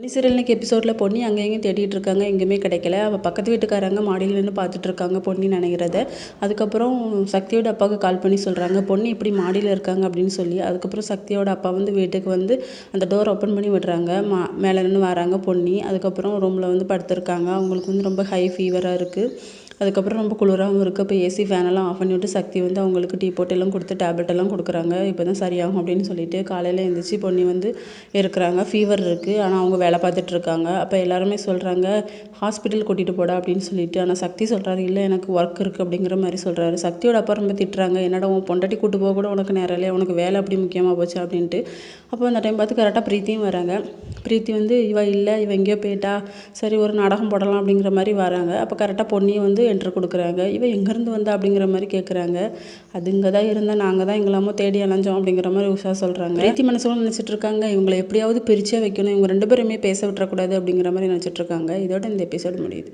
Ponni serial எபிசோடில் பொன்னி அங்கே எங்கேயும் தேடிட்டு இருக்காங்க. எங்கேயுமே கிடைக்கல. அவள் பக்கத்து வீட்டுக்காரங்க மாடியில் நின்று பார்த்துட்டு இருக்காங்க பொன்னி நினைக்கிறத. அதுக்கப்புறம் சக்தியோட அப்பாவுக்கு கால் பண்ணி சொல்கிறாங்க பொன்னி இப்படி மாடியில் இருக்காங்க அப்படின்னு சொல்லி. அதுக்கப்புறம் சக்தியோட அப்பா வந்து வீட்டுக்கு வந்து அந்த டோர் ஓப்பன் பண்ணி விடுறாங்க. மா மேலே நின்று வராங்க பொன்னி. அதுக்கப்புறம் ரூமில் வந்து படுத்துருக்காங்க. அவங்களுக்கு வந்து ரொம்ப ஹை ஃபீவராக இருக்குது அதுக்கப்புறம் ரொம்ப குளிராகவும் இருக்குது இப்போ ஏசி ஃபேனெல்லாம் ஆஃப் பண்ணிவிட்டு சக்தி வந்து அவங்களுக்கு டீ போட்டெல்லாம் கொடுத்து டேப்லெட் எல்லாம் கொடுக்குறாங்க. இப்போ தான் சரியாகும் அப்படின்னு சொல்லிட்டு காலையில் எழுந்திரிச்சி பொன்னி வந்து இருக்கிறாங்க. ஃபீவர் இருக்குது ஆனால் அவங்க வேலை பார்த்துட்டு இருக்காங்க. அப்போ எல்லாருமே சொல்கிறாங்க ஹாஸ்பிட்டல் கூட்டிகிட்டு போடா அப்படின்னு சொல்லிட்டு. ஆனால் சக்தி சொல்கிறாரு இல்லை எனக்கு ஒர்க் இருக்குது அப்படிங்கிற மாதிரி சொல்கிறாரு சக்தியோட அப்பா ரொம்ப திட்டுறாங்க என்னடா உன் பொண்டாட்டி கூட்டு போக கூட உனக்கு நேரம் இல்லையா? உனக்கு வேலை அப்படி முக்கியமாக போச்சு அப்படின்ட்டு. அப்போ அந்த டைம் பார்த்து கரெக்டாக பிரீத்தியும் வராங்க. பிரீத்தி வந்து இவள் இல்லை இவள் எங்கேயோ போயிட்டா சரி ஒரு நாடகம் போடலாம் அப்படிங்கிற மாதிரி வராங்க. அப்போ கரெக்டாக பொன்னியை வந்து என்ட்ரு கொடுக்குறாங்க. இவள் எங்கேருந்து வந்தா? அப்படிங்கிற மாதிரி கேட்குறாங்க அது இங்கே தான் இருந்தால் நாங்கள் தான் எங்களாமோ தேடி அலைஞ்சோம் அப்படிங்கிற மாதிரி உஷா சொல்கிறாங்க பிரீத்தி மனசுல நினச்சிட்டு இருக்காங்க? இவங்களை எப்படியாவது பிரிச்சே வைக்கணும். இவங்க ரெண்டு பேருமே பேச விட்டுறக்கூடாது அப்படிங்கிற மாதிரி நினச்சிட்டு இருக்காங்க. இதோட இந்த எபிசோடு முடியுது.